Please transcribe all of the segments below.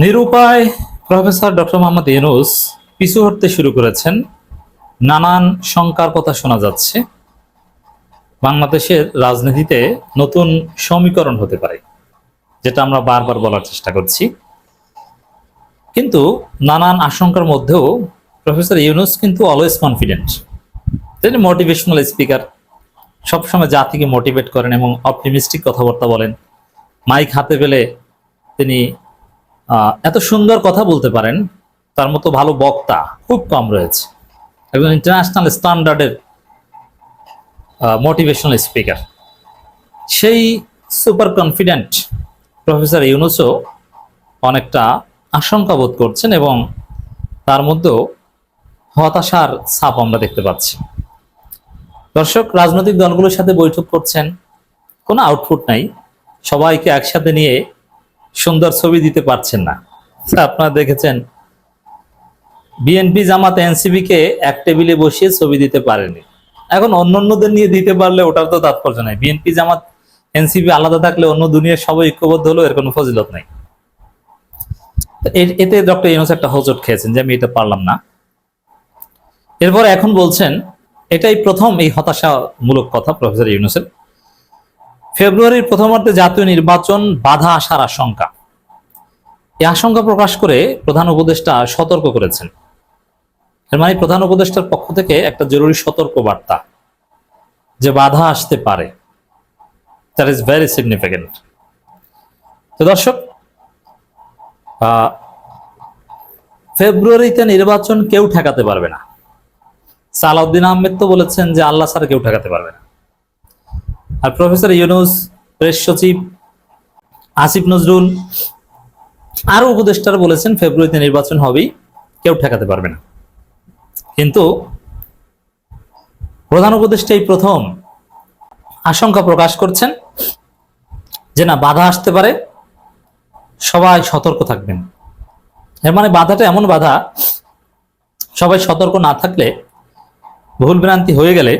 নিরুপায় professor doctor Mohammad Yunus পিছু হটতে শুরু করেছেন। নানান শঙ্কার কথা শোনা যাচ্ছে। বাংলাদেশের রাজনীতিতে নতুন সমীকরণ হতে পারে, যেটা আমরা বারবার বলার চেষ্টা করছি। কিন্তু নানান আশঙ্কার মধ্যেও প্রফেসর ইউনুস কিন্তু অলওয়েজ কনফিডেন্ট তিনি মোটিভেশনাল স্পিকার সবসময় জাতিকে মোটিভেট করেন এবং অপটিমিস্টিক কথাবার্তা বলেন। মাইক হাতে পেলে তিনি এত সুন্দর কথা বলতে পারেন, তার মতো ভালো বক্তা খুব কম রয়েছে। একজন ইন্টারন্যাশনাল স্ট্যান্ডার্ডের মোটিভেশনাল স্পিকার সেই সুপার কনফিডেন্ট প্রফেসর ইউনুসও অনেকটা আশঙ্কা বোধ করছেন এবং তার মধ্যেও হতাশার ছাপ আমরা দেখতে পাচ্ছি। দর্শক, রাজনৈতিক দলগুলোর সাথে বৈঠক করছেন, কোনো আউটপুট নাই। সবাইকে একসাথে নিয়ে সুন্দর ছবি দিতে পারছেন না। আপনারা দেখেছেন, বিএনপি জামাত এনসিবি কে এক টেবিলে বসিয়ে ছবি দিতে পারেনি। এখন অন্য অন্যদের নিয়ে দিতে পারলে ওটার তো তাৎপর্য নাই। বিএনপি, জামাত এনসিবি আলাদা থাকলে অন্য দুনিয়ার সবাই ঐক্যবদ্ধ হলো, এর কোনো ফজিলত নাই। এতে ডক্টর ইউনুস একটা হোজট খেয়েছেন যে আমি এটা পারলাম না। এরপর এখন বলছেন, এটাই প্রথম এই হতাশামূলক কথা প্রফেসর ইউনুসের। ফেব্রুয়ারির প্রথমার্ধে জাতীয় নির্বাচন বাধা আসার আশঙ্কা। এই আশঙ্কা প্রকাশ করে প্রধান উপদেষ্টা সতর্ক করেছেন। এর মানে প্রধান উপদেষ্টার পক্ষ থেকে একটা জরুরি সতর্ক বার্তা যে বাধা আসতে পারে। দ্যাট ইজ ভেরি সিগনিফিকেন্ট তো দর্শক ফেব্রুয়ারিতে নির্বাচন কেউ ঠেকাতে পারবে না। সালাউদ্দিন আহমেদ তো বলেছেন যে আল্লাহ ছাড়া কেউ ঠেকাতে পারবে না। আর প্রফেসর ইউনুস, প্রেস সচিব আসিফ নজরুল, আরও উপদেষ্টারা বলেছেন ফেব্রুয়ারিতে নির্বাচন হবেই, কেউ ঠেকাতে পারবে না। কিন্তু প্রধান উপদেষ্টা এই প্রথম আশঙ্কা প্রকাশ করছেন যে না, বাধা আসতে পারে, সবাই সতর্ক থাকবেন। এর মানে বাধাটা এমন বাধা, সবাই সতর্ক না থাকলে ভুল ভ্রান্তি হয়ে গেলে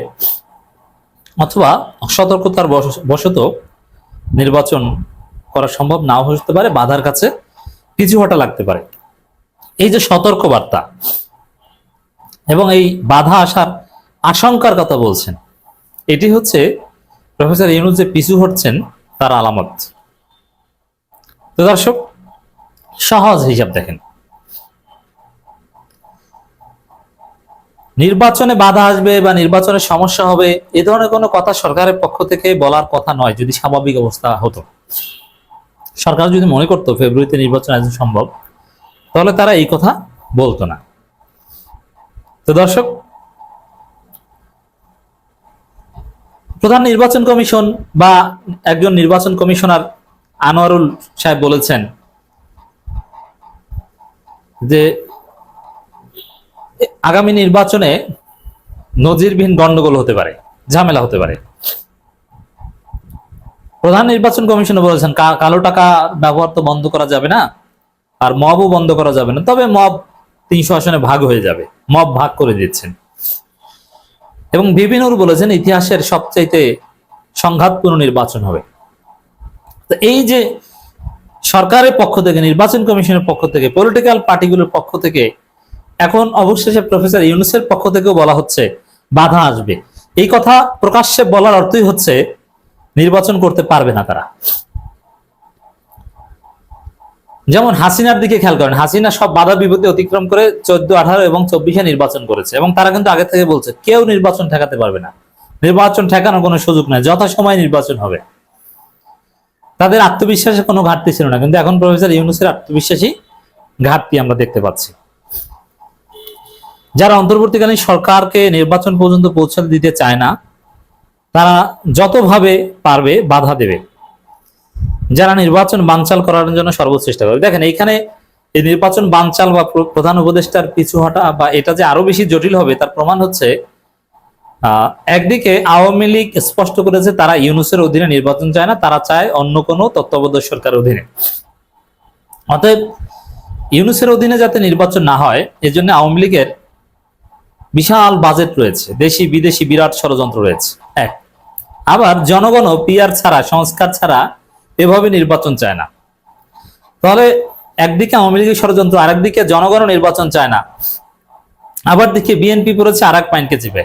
অথবা অসতর্কতার বশ- বশত নির্বাচন করা সম্ভব নাও হতে পারে, বাধার কাছে পিছু হটা লাগতে পারে। এই যে সতর্ক বার্তা এবং এই বাধা আসার আশঙ্কার কথা বলছেন, এটি হচ্ছে প্রফেসর ইউনুস যে পিছু হটছেন তার আলামত। তো দর্শক, সহজ হিসাব দেখেন। নির্বাচনে বাধা আসবে বা নির্বাচনে সমস্যা হবে, এ ধরনের কোনো কথা সরকারের পক্ষ থেকে বলার কথা নয়, যদি স্বাভাবিক অবস্থা হতো। সরকার যদি মনে করতো ফেব্রুয়ারিতে নির্বাচন আয়োজন সম্ভব, তাহলে তারা এই কথা বলতো না। তো দর্শক, প্রধান নির্বাচন কমিশন বা একজন নির্বাচন কমিশনার আনোয়ারুল সাহেব বলেছেন যে আগামী নির্বাচনে নজিরবিহীন গন্ডগোল হতে পারে, ঝামেলা হতে পারে। প্রধান নির্বাচন কমিশনে বলেছেন কালো টাকা ব্যবহার তো বন্ধ করা যাবে না, আর মবও বন্ধ করা যাবে না, তবে মব তিনশো আসনে ভাগ হয়ে যাবে, মব ভাগ করে দিচ্ছেন। এবং বিভিন্নর বলেছেন, ইতিহাসের সবচাইতে সংঘাতপূর্ণ নির্বাচন হবে। তো এই যে সরকারের পক্ষ থেকে, নির্বাচন কমিশনের পক্ষ থেকে পলিটিক্যাল পার্টিগুলোর পক্ষ থেকে এখন অবশেষে প্রফেসর ইউনুসের পক্ষ থেকেও বলা হচ্ছে, বাধা আসবে। এই কথা প্রকাশ্যে বলার অর্থই হচ্ছে, নির্বাচন করতে পারবে না তারা। যেমন হাসিনার দিকে খেয়াল করেন, হাসিনা সব বাধা বিপত্তি অতিক্রম করে চোদ্দ, আঠারো এবং চব্বিশে নির্বাচন করেছে এবং তারা কিন্তু আগে থেকে বলছে, কেউ নির্বাচন ঠেকাতে পারবে না। নির্বাচন ঠেকানোর কোনো সুযোগ নাই, যথাসময় নির্বাচন হবে। তাদের আত্মবিশ্বাসে কোনো ঘাটতি ছিল না, কিন্তু এখন প্রফেসর ইউনুসের আত্মবিশ্বাসী ঘাটতি আমরা দেখতে পাচ্ছি। যারা অন্তর্বর্তীকালীন সরকারকে নির্বাচন পর্যন্ত পৌঁছাতে দিতে চায় না, তারা যতভাবে পারবে বাধা দেবে। যারা নির্বাচন বানচাল করার জন্য সর্বোচ্চ চেষ্টা করবে দেখেন, এইখানে এই নির্বাচন বানচাল বা প্র- প্রধান উপদেষ্টার পিছু হটা বা এটা যে আরও বেশি জটিল হবে, তার প্রমাণ হচ্ছে একদিকে আওয়ামী লীগ স্পষ্ট করেছে তারা ইউনুসের অধীনে নির্বাচন চায় না, তারা চায় অন্য কোনো তত্ত্বাবধায়ক সরকার অধীনে। অতএব ইউনুসের অধীনে যাতে নির্বাচন না হয়, এজন্য আওয়ামী লীগের বিশাল বাজেট রয়েছে। দেশি বিদেশি বিরাট ষড়যন্ত্র রয়েছে। এক, আবার জনগণও পিআর ছাড়া, সংস্কার ছাড়া এভাবে নির্বাচন চায় না। তাহলে একদিকে আওয়ামী লীগের ষড়যন্ত্র, আরেকদিকে জনগণ নির্বাচন চায় না। আবার দেখি বিএনপি পড়েছে আর এক পাইনকে চিপে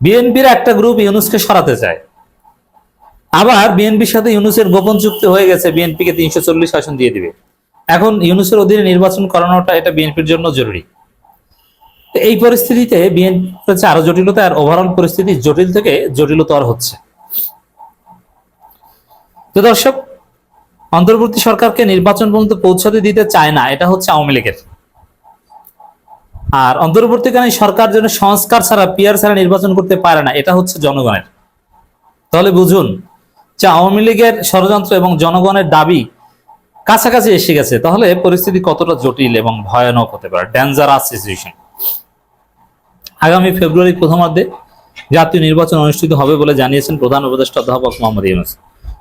বিএনপির একটা গ্রুপ ইউনুসকে সরাতে চায়। আবার বিএনপির সাথে ইউনুসের গোপন চুক্তি হয়ে গেছে, বিএনপিকে তিনশো চল্লিশ আসন দিয়ে দিবে। এখন ইউনুসের অধীনে নির্বাচন করানোটা এটা বিএনপির জন্য জরুরি। এই পরিস্থিতিতে বিএনপি হচ্ছে আরও জটিলতা আর ওভারঅল পরিস্থিতি জটিল থেকে জটিলতর হচ্ছে। তো দর্শক, অন্তর্বর্তী সরকারকে নির্বাচন পর্যন্ত পৌঁছাতে দিতে চায় না, এটা হচ্ছে আওয়ামী লীগের। আর অন্তর্বর্তীকালীন সরকার যেন সংস্কার ছাড়া পিয়ার ছাড়া নির্বাচন করতে পারে না, এটা হচ্ছে জনগণের। তাহলে বুঝুন যে আওয়ামী লীগের ষড়যন্ত্র এবং জনগণের দাবি কাছাকাছি এসে গেছে, তাহলে পরিস্থিতি কতটা জটিল এবং ভয়ানক হতে পারে ডেঞ্জারাস সিচুয়েশন আগামী ফেব্রুয়ারি প্রথমার্ধে জাতীয় নির্বাচন অনুষ্ঠিত হবে বলে জানিয়েছেন প্রধান উপদেষ্টা অধ্যাপক মোহাম্মদ ইউনুস।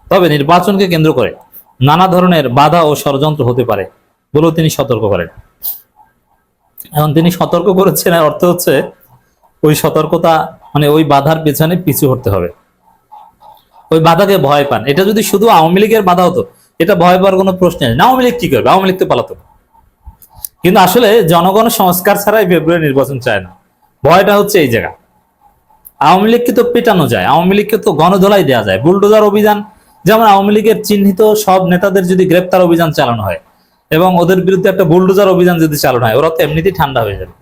তবে নির্বাচনকে কেন্দ্র করে নানা ধরনের বাধা ও ষড়যন্ত্র হতে পারে বলেও তিনি সতর্ক করেন। এখন তিনি সতর্ক করেছেন এর অর্থ হচ্ছে ওই সতর্কতা মানে ওই বাধার পেছনে পিছু হতে হবে। ওই বাধাকে ভয় পান। এটা যদি শুধু আওয়ামী লীগের বাধা হতো, এটা ভয় পাওয়ার কোনো প্রশ্ন নেই। আওয়ামী লীগ কি করবে? আওয়ামী লীগ তো পালাতো। কিন্তু আসলে জনগণ সংস্কার ছাড়াই ফেব্রুয়ারি নির্বাচন চায় না। ভয়টা হচ্ছে এই জায়গা। আওয়ামী লীগকে তো পেটানো যায়, আওয়ামী লীগকে তো গণধোলাই দেওয়া যায়। বুলডোজার অভিযান, যেমন আওয়ামী লীগের চিহ্নিত সব নেতাদের যদি গ্রেপ্তার অভিযান চালানো হয়, এবং ওদের বিরুদ্ধে একটা বুলডোজার অভিযান যদি চালানো হয়, ওরা তো এমনিতেই ঠান্ডা হয়ে যাবে।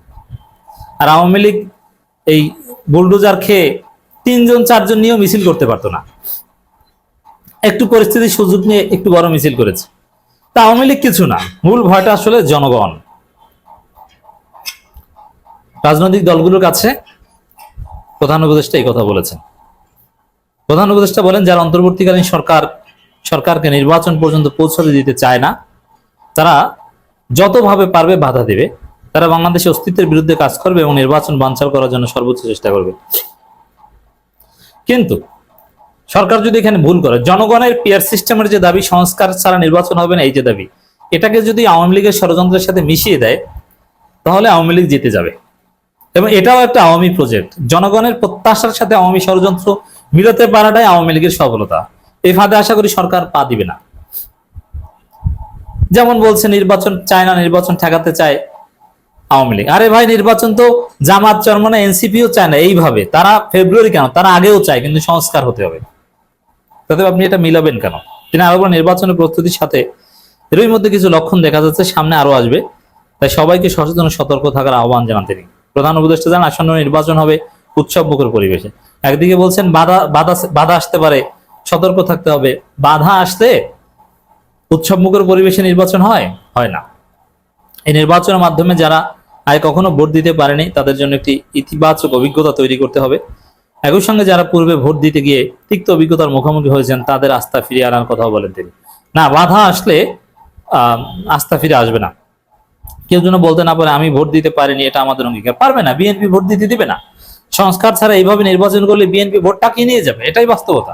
আর আওয়ামী লীগ এই বুলডোজার খেয়ে তিনজন, চারজন নিয়েও মিছিল করতে পারতো না। একটু পরিস্থিতির সুযোগ নিয়ে একটু বড় মিছিল করেছে। তা আওয়ামী লীগ কিছু না, মূল ভয়টা আসলে জনগণ। রাজনৈতিক দলগুলোর কাছে প্রধান উপদেষ্টা এই কথা বলেছেন। প্রধান উপদেষ্টা বলেন, যারা অন্তর্বর্তীকালীন সরকার, সরকারকে নির্বাচন পর্যন্ত পৌঁছাতে দিতে চায় না, তারা যতভাবে পারবে বাধা দেবে। তারা বাংলাদেশের অস্তিত্বের বিরুদ্ধে কাজ করবে এবং নির্বাচন বানচাল করার জন্য সর্বোচ্চ চেষ্টা করবে। কিন্তু সরকার যদি এখানে ভুল করে, জনগণের পিয়ার সিস্টেমের যে দাবি, সংস্কার ছাড়া নির্বাচন হবে না, এই যে দাবি, এটাকে যদি আওয়ামী লীগের ষড়যন্ত্রের সাথে মিশিয়ে দেয়, তাহলে আওয়ামী লীগ জিতে যাবে। এবং এটাও একটা আওয়ামী প্রজেক্ট জনগণের প্রত্যাশার সাথে আওয়ামী ষড়যন্ত্র মিলাতে পারাটাই আওয়ামী লীগের সফলতা। এই ফাঁদে আশা করি সরকার পা দিবে না। যেমন বলছে, নির্বাচন চায় না, নির্বাচন ঠেকাতে চায় আওয়ামী লীগ। আরে ভাই, নির্বাচন তো জামাত চরমনে এনসিপিও চায় না, এইভাবে। তারা ফেব্রুয়ারি কেন? তারা আগেও চায়, কিন্তু সংস্কার হতে হবে। তাতে আপনি এটা মিলাবেন কেন? তিনি আরও নির্বাচনের প্রস্তুতির সাথে এরই মধ্যে কিছু লক্ষণ দেখা যাচ্ছে, সামনে আরও আসবে। তাই সবাইকে সচেতন সতর্ক থাকার আহ্বান জানান তিনি। প্রধান উপদেষ্টা জানান আসন্ন নির্বাচন হবে উৎসব মুখর পরিবেশে। একদিকে বলছেন বাধা বাধা বাধা আসতে পারে, সতর্ক থাকতে হবে। বাধা আসতে উৎসব মুখর পরিবেশে নির্বাচন হয়? হয় না। এই নির্বাচনের মাধ্যমে যারা আয় কখনো ভোট দিতে পারেনি, তাদের জন্য একটি ইতিবাচক অভিজ্ঞতা তৈরি করতে হবে। একই সঙ্গে যারা পূর্বে ভোট দিতে গিয়ে তিক্ত অভিজ্ঞতার মুখোমুখি হয়েছেন, তাদের আস্থা ফিরিয়ে আনার কথাও বলেন তিনি। না, বাধা আসলে আস্থা ফিরে আসবে না। কেউ যেন বলতে না পারে, আমি ভোট দিতে পারিনি, এটা আমাদের অঙ্গীকার। পারবে না, বিএনপি ভোট দিতে দিবে না। সংস্কার ছাড়া এইভাবে নির্বাচন করলে বিএনপি ভোটটা কিনে নিয়ে যাবে? এটাই বাস্তবতা।